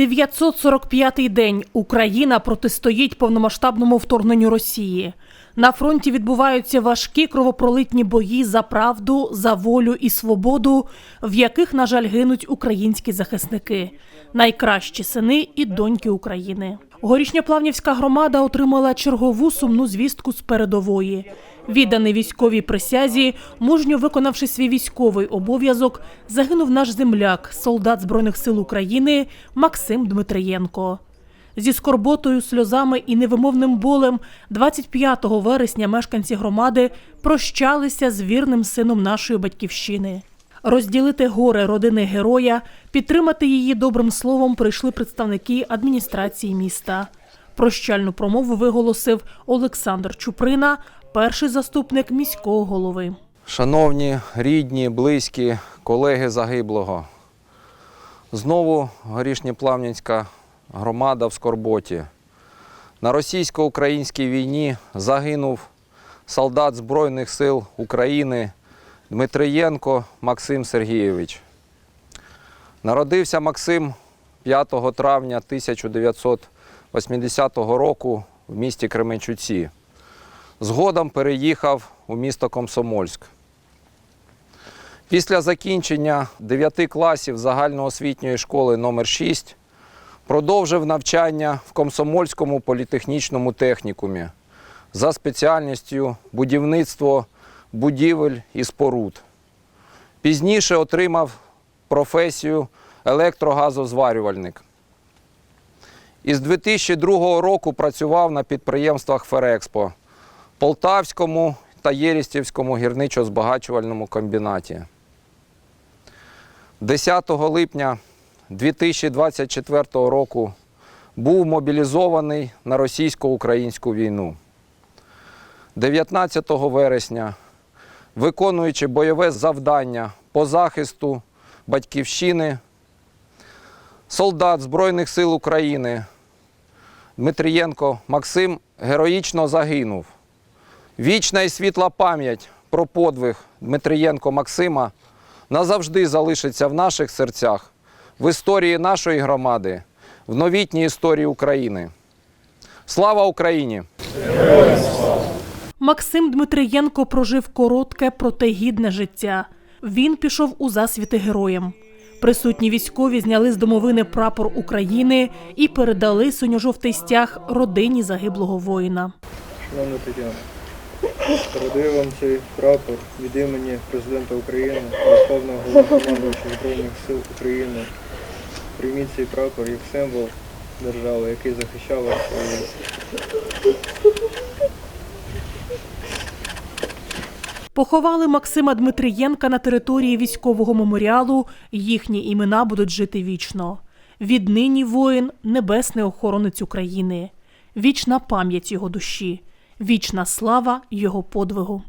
945-й день Україна протистоїть повномасштабному вторгненню Росії. На фронті відбуваються важкі кровопролитні бої за правду, за волю і свободу, в яких, на жаль, гинуть українські захисники, найкращі сини і доньки України. Горішньоплавнівська громада отримала чергову сумну звістку з передової. Відданий військовій присязі, мужньо виконавши свій військовий обов'язок, загинув наш земляк, солдат Збройних сил України Максим Дмитриєнко. Зі скорботою, сльозами і невимовним болем 25 вересня мешканці громади прощалися з вірним сином нашої батьківщини. Розділити горе родини героя, підтримати її добрим словом прийшли представники адміністрації міста. Прощальну промову виголосив Олександр Чуприна, перший заступник міського голови. Шановні рідні, близькі, колеги загиблого. Знову Горішньоплавнянська громада в Скорботі. На російсько-українській війні загинув солдат Збройних сил України Дмитриєнко Максим Сергійович. Народився Максим 5 травня 1980 року в місті Кременчуці. Згодом переїхав у місто Комсомольськ. Після закінчення 9 класів загальноосвітньої школи номер 6 продовжив навчання в Комсомольському політехнічному технікумі за спеціальністю будівництво будівель і споруд. Пізніше отримав професію електрогазозварювальник. Із 2002 року працював на підприємствах Ферекспо, Полтавському та Єрістівському гірничо-збагачувальному комбінаті. 10 липня 2024 року був мобілізований на російсько-українську війну. 19 вересня, виконуючи бойове завдання по захисту батьківщини, солдат Збройних сил України Дмитрієнко Максим героїчно загинув. Вічна і світла пам'ять про подвиг Дмитрієнко Максима назавжди залишиться в наших серцях, в історії нашої громади, в новітній історії України. Слава Україні! Максим Дмитриєнко прожив коротке, проте гідне життя. Він пішов у засвіти героям. Присутні військові зняли з домовини прапор України і передали синьо-жовтий стяг родині загиблого воїна. Шановна Тетяна, передаю вам цей прапор від імені Президента України, Верховного Головнокомандуюча Збройних сил України. Прийміть цей прапор як символ держави, який захищав вас. Поховали Максима Дмитрієнка на території військового меморіалу. Їхні імена будуть жити вічно. Віднині воїн небесний охоронець України. Вічна пам'ять його душі, вічна слава його подвигу.